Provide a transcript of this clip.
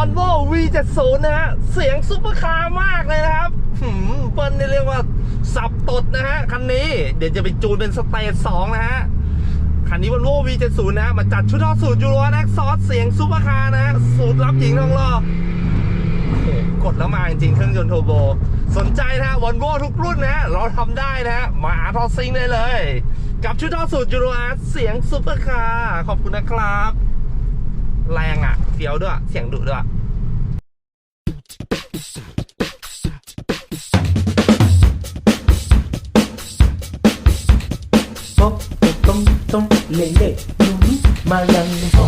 770 นะฮะ เสียงซุปเปอร์คาร์มากเลยนะครับหืมเปิ้ลนี่เรียกว่า สับตดนะฮะ คันนี้เดี๋ยวจะไปจูนเป็นสเตจ2นะฮะ คันนี้วันโว่ V70 นะฮะ มาจัดชุดทอสูตรยูโรแน็กซอสเสียงซุปเปอร์คาร์นะฮะ สูตรลับหญิงทองหล่อโอ้โหกดแล้วมาจริงๆเครื่องยนต์โทโบ สนใจนะฮะวอลโว่ทุกรุ่นนะฮะ เราทำได้นะฮะ มาอาร์ทอซิงได้เลย กับชุดทอสูตรยูโรอาร์เสียงซุปเปอร์คาร์ขอบคุณนะครับ แรงอะ เฟี้ยวด้วย เสียงดุด้วยป๊บต้มต้มเล่เล่หนุ่มมายัง